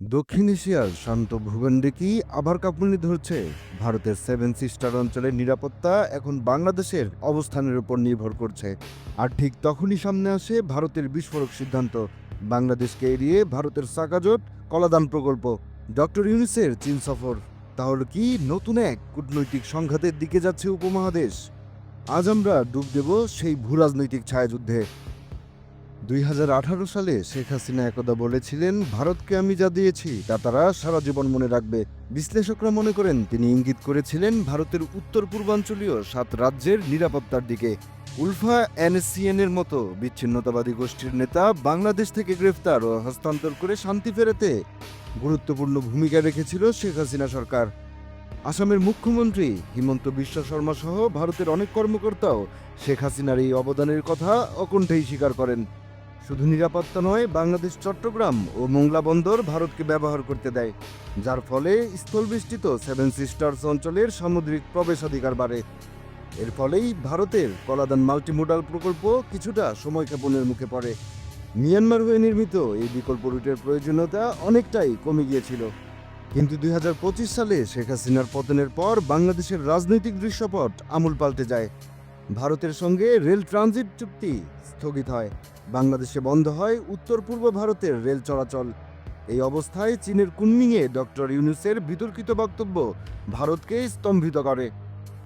দক্ষিণ এশিয়ার শান্ত ভূখণ্ডে আবার কাঁপুনি ধরছে ভারতের সেভেন সিস্টার অঞ্চলের নিরাপত্তা এখন বাংলাদেশের অবস্থানের উপর নির্ভর করছে। আর ঠিক তখনই সামনে আসে ভারতের বিস্ফোরক সিদ্ধান্ত। বাংলাদেশকে এড়িয়ে ভারতের সাকাজোট কলাদান প্রকল্প। ডক্টর ইউনিসের চীন সফর। তাহলে কি নতুন এক কূটনৈতিক সংঘাতের দিকে যাচ্ছে উপমহাদেশ? আজ আমরা ডুব দেব সেই ভূরাজনৈতিক ছায়াযুদ্ধে। দুই হাজার আঠারো সালে শেখ হাসিনা একদা বলেছিলেন, ভারতকে আমি যা দিয়েছি, তা তারা সারা জীবন মনে রাখবে। বিশ্লেষকরা মনে করেন, তিনি ইঙ্গিত করেছিলেন, ভারতের উত্তর পূর্বাঞ্চলীয় সাত রাজ্যের নিরাপত্তার দিকে। উলফা এনএসসিএন এর মতো বিচ্ছিন্নতাবাদী গোষ্ঠীর নেতা বাংলাদেশ থেকে গ্রেফতার ও হস্তান্তর করে শান্তি ফেরাতে গুরুত্বপূর্ণ ভূমিকা রেখেছিল শেখ হাসিনা সরকার। আসামের মুখ্যমন্ত্রী হিমন্ত বিশ্ব শর্মা সহ ভারতের অনেক কর্মকর্তাও শেখ হাসিনার এই অবদানের কথা অকণ্ঠেই স্বীকার করেন। শুধু নিরাপত্তা নয়, বাংলাদেশ, চট্টগ্রাম ও মোংলা বন্দর ভারতকে ব্যবহার করতে দেয়, যার ফলে স্থলবেষ্টিত সেভেন সিস্টার্স অঞ্চলের সামুদ্রিক প্রবেশাধিকার বাড়ে। এর ফলেই ভারতের কলাদান মাল্টিমোডাল প্রকল্প কিছুটা সময়ক্ষেপণের মুখে পড়ে। মিয়ানমার হয়ে নির্মিত এই বিকল্প রুটের প্রয়োজনীয়তা অনেকটাই কমে গিয়েছিল। কিন্তু দুই হাজার পঁচিশ সালে শেখ হাসিনার পতনের পর বাংলাদেশের রাজনৈতিক দৃশ্যপট আমূল পাল্টে যায়। ভারতের সঙ্গে রেল ট্রানজিট চুক্তি স্থগিত হয়। বাংলাদেশে বন্ধ হয় উত্তর পূর্ব ভারতের রেল চলাচল। এই অবস্থায় চীনের কুনমিংয়ে ডক্টর ইউনুসের বিতর্কিত বক্তব্য ভারতকে স্তম্ভিত করে।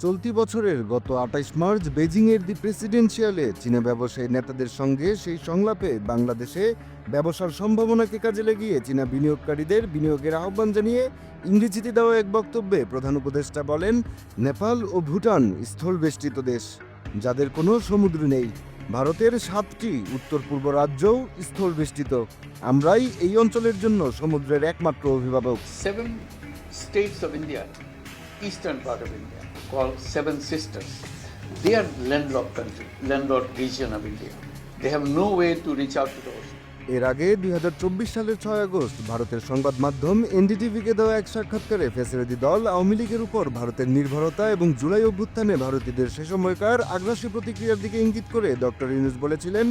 চলতি বছরের গত আঠাইশ মার্চ বেজিংয়ের দি প্রেসিডেন্সিয়ালে চীনা ব্যবসায়ী নেতাদের সঙ্গে সেই সংলাপে বাংলাদেশে ব্যবসার সম্ভাবনাকে কাজে লাগিয়ে চীনা বিনিয়োগকারীদের বিনিয়োগের আহ্বান জানিয়ে ইংরেজিতে দেওয়া এক বক্তব্যে প্রধান উপদেষ্টা বলেন, নেপাল ও ভুটান স্থলবেষ্টিত দেশ। যাদের কোনো সমুদ্র নেই, ভারতের সাতটি উত্তর পূর্ব রাজ্যও স্থল বেষ্টিত আমরাই এই অঞ্চলের জন্য সমুদ্রের একমাত্র অভিভাবক। Seven states of India eastern part of India call seven sisters they are land lock country land India they have no way to reach এর আগে দুই হাজার চব্বিশ সালের ছয় আগস্ট ভারতের সংবাদ মাধ্যম এনডিটিভিকে দেওয়া এক সাক্ষাৎকারে ফেসিলিটি দল আওয়ামী লীগের উপর ভারতের নির্ভরতা এবং জুলাই অভ্যুত্থানে ভারতীয়দের সে সময়কার আগ্রাসী প্রতিক্রিয়ার দিকে ইঙ্গিত করে ডক্টর ইউনুস বলেছিলেন,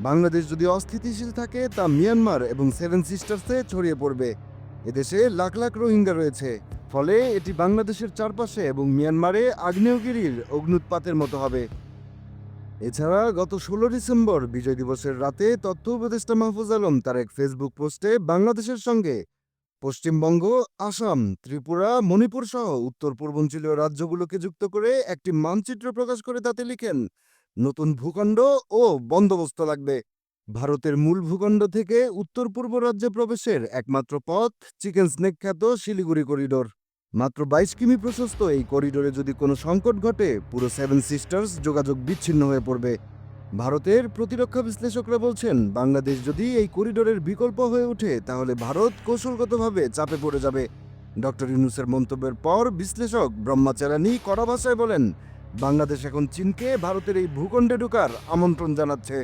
বাংলাদেশ যদি অস্থিতিশীল থাকে, তা মিয়ানমার এবং সেভেন সিস্টার্সে ছড়িয়ে পড়বে। এদেশে লাখ লাখ রোহিঙ্গা রয়েছে। ফলে এটি বাংলাদেশের চারপাশে এবং মিয়ানমারে আগ্নেয়গিরির অগ্নুৎপাতের মতো হবে। এছাড়া গত ষোলো ডিসেম্বর বিজয় দিবসের রাতে তথ্য উপদেষ্টা মাহফুজ আলম তার এক ফেসবুক পোস্টে বাংলাদেশের সঙ্গে পশ্চিমবঙ্গ, আসাম, ত্রিপুরা, মণিপুর সহ উত্তর পূর্বাঞ্চলীয় রাজ্যগুলোকে যুক্ত করে একটি মানচিত্র প্রকাশ করে তাতে লিখেন, নতুন ভূখণ্ড ও বন্দোবস্ত লাগবে। ভারতের মূল ভূখণ্ড থেকে উত্তর পূর্ব রাজ্যে প্রবেশের একমাত্র পথ চিকেন স্নেক খ্যাত শিলিগুড়ি করিডোর। মাত্র বাইশ কিমি প্রশস্ত এই করিডোরে যদি কোনো সংকট ঘটে, পুরো সেভেন সিস্টার্স যোগাযোগ বিচ্ছিন্ন হয়ে পড়বে। ভারতের প্রতিরক্ষা বিশ্লেষকরা বলছেন, বাংলাদেশ যদি এই করিডোরের বিকল্প হয়ে ওঠে, তাহলে ভারত কৌশলগতভাবে চাপে পড়ে যাবে। ডক্টর ইউনুসের মন্তব্যের পর বিশ্লেষক ব্রহ্মাচারানি কড়া ভাষায় বলেন, বাংলাদেশ এখন চীনকে ভারতের এই ভূখণ্ডে ঢোকার আমন্ত্রণ জানাচ্ছে।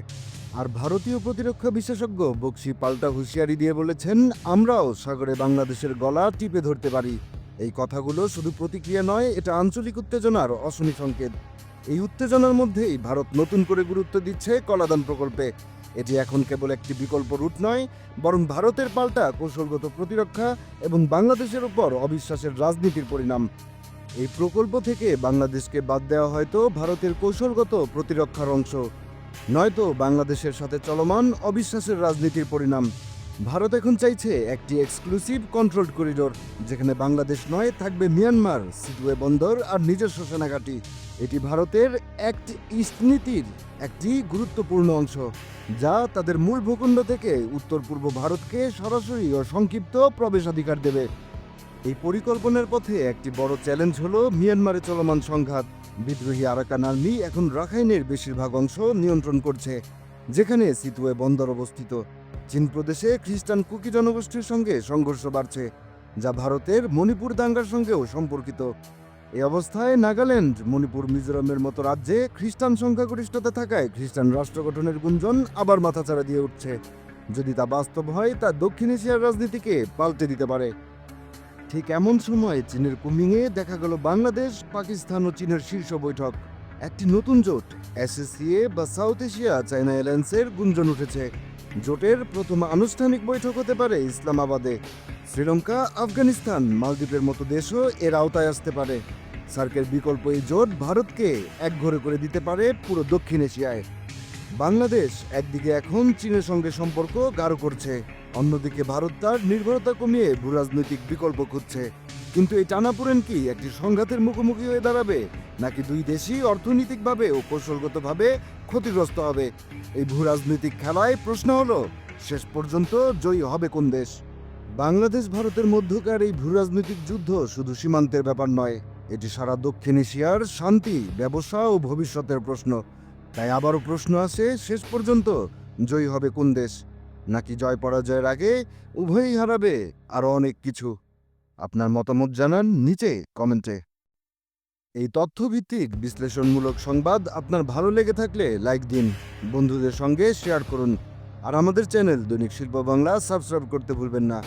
আর ভারতীয় প্রতিরক্ষা বিশেষজ্ঞ বক্সি পাল্টা হুঁশিয়ারি দিয়ে বলেছেন, আমরাও সাগরে বাংলাদেশের গলা টিপে ধরতে পারি। এই কথাগুলো শুধু প্রতিক্রিয়া নয়, এটা আঞ্চলিক উত্তেজনার অশনি সংকেত। এই উত্তেজনার মধ্যেই ভারত নতুন করে গুরুত্ব দিচ্ছে কলাদান প্রকল্পে। এটি এখন কেবল একটি বিকল্প রুট নয়, বরং ভারতের পাল্টা কৌশলগত প্রতিরক্ষা এবং বাংলাদেশের উপর অবিশ্বাসের রাজনীতির পরিণাম। এই প্রকল্প থেকে বাংলাদেশকে বাদ দেওয়া হয়তো ভারতের কৌশলগত প্রতিরক্ষার অংশ। নয়তো বাংলাদেশের সাথে চলমান অবিশ্বাসের রাজনীতির পরিণাম। ভারত এখন চাইছে একটি এক্সক্লুসিভ কন্ট্রোলড করিডোর যেখানে বাংলাদেশ নয়, থাকবে মিয়ানমার সিটুয়ে বন্দর আর নিজস্ব সেনাঘাঁটি। এটি ভারতের অ্যাক্ট ইস্ট নীতির একটি গুরুত্বপূর্ণ অংশ, যা তাদের মূল ভূখণ্ড থেকে উত্তর পূর্ব ভারতকে সরাসরি ও সংক্ষিপ্ত প্রবেশাধিকার দেবে। এই পরিকল্পনার পথে একটি বড় চ্যালেঞ্জ হলো মিয়ানমারে চলমান সংঘাত। বিদ্রোহী আরাকান আর্মি এখন রাখাইনের বেশিরভাগ অংশ নিয়ন্ত্রণ করছে, যেখানে সিতুয়ে বন্দর অবস্থিত। চীন প্রদেশে খ্রিস্টান কুকি জনগোষ্ঠীর সঙ্গে সংঘর্ষ বাড়ছে, যা ভারতের মণিপুর দাঙ্গার সঙ্গেও সম্পর্কিত। এই অবস্থায় নাগাল্যান্ড, মণিপুর, মিজোরামের মতো রাজ্যে খ্রিস্টান সংখ্যাগরিষ্ঠতা থাকায় খ্রিস্টান রাষ্ট্র গঠনের গুঞ্জন আবার মাথাচাড়া দিয়ে উঠছে। যদি তা বাস্তব হয়, তা দক্ষিণ এশিয়ার রাজনীতিকে পাল্টে দিতে পারে। ঠিক এমন সময় চীনের কুমিংয়ে দেখা গেল বাংলাদেশ, পাকিস্তান ও চীনের শীর্ষ বৈঠক। একটি নতুন জোট এসএসিএ বা সাউথ এশিয়া চায়না অ্যালায়েন্সের গুঞ্জন উঠেছে। জোটের প্রথম আনুষ্ঠানিক বৈঠক হতে পারে ইসলামাবাদে। শ্রীলঙ্কা, আফগানিস্তান, মালদ্বীপের মতো দেশও এর আওতায় আসতে পারে। সার্কের বিকল্প এই জোট ভারতকে একঘরে করে দিতে পারে পুরো দক্ষিণ এশিয়ায়। বাংলাদেশ একদিকে এখন চীনের সঙ্গে সম্পর্ক গাঢ় করছে। অন্যদিকে ভারত তার নির্ভরতা কমিয়ে ভূরাজনৈতিক বিকল্প খুঁজছে। কিন্তু এই টানাপোড়েন কি একটি সংঘাতের মুখোমুখি হয়ে দাঁড়াবে, নাকি দুই দেশই অর্থনৈতিকভাবে ও কৌশলগতভাবে ক্ষতিগ্রস্ত হবে? এই ভূরাজনৈতিক খেলায় প্রশ্ন হলো, শেষ পর্যন্ত জয়ী হবে কোন দেশ? বাংলাদেশ, ভারতের মধ্যকার এই ভূরাজনৈতিক যুদ্ধ শুধু সীমান্তের ব্যাপার নয়, এটি সারা দক্ষিণ এশিয়ার শান্তি, ব্যবসা ও ভবিষ্যতের প্রশ্ন। তাই আবারও প্রশ্ন আসে, শেষ পর্যন্ত জয়ী হবে কোন দেশ? নাকি জয় পরাজয়ের আগে উভয়ই হারাবে? আরও অনেক কিছু। আপনার মতামত জানান নিচে কমেন্টে। এই তথ্যভিত্তিক বিশ্লেষণমূলক সংবাদ আপনার ভালো লেগে থাকলে লাইক দিন, বন্ধুদের সঙ্গে শেয়ার করুন, আর আমাদের চ্যানেল দৈনিক শিল্প বাংলা সাবস্ক্রাইব করতে ভুলবেন না।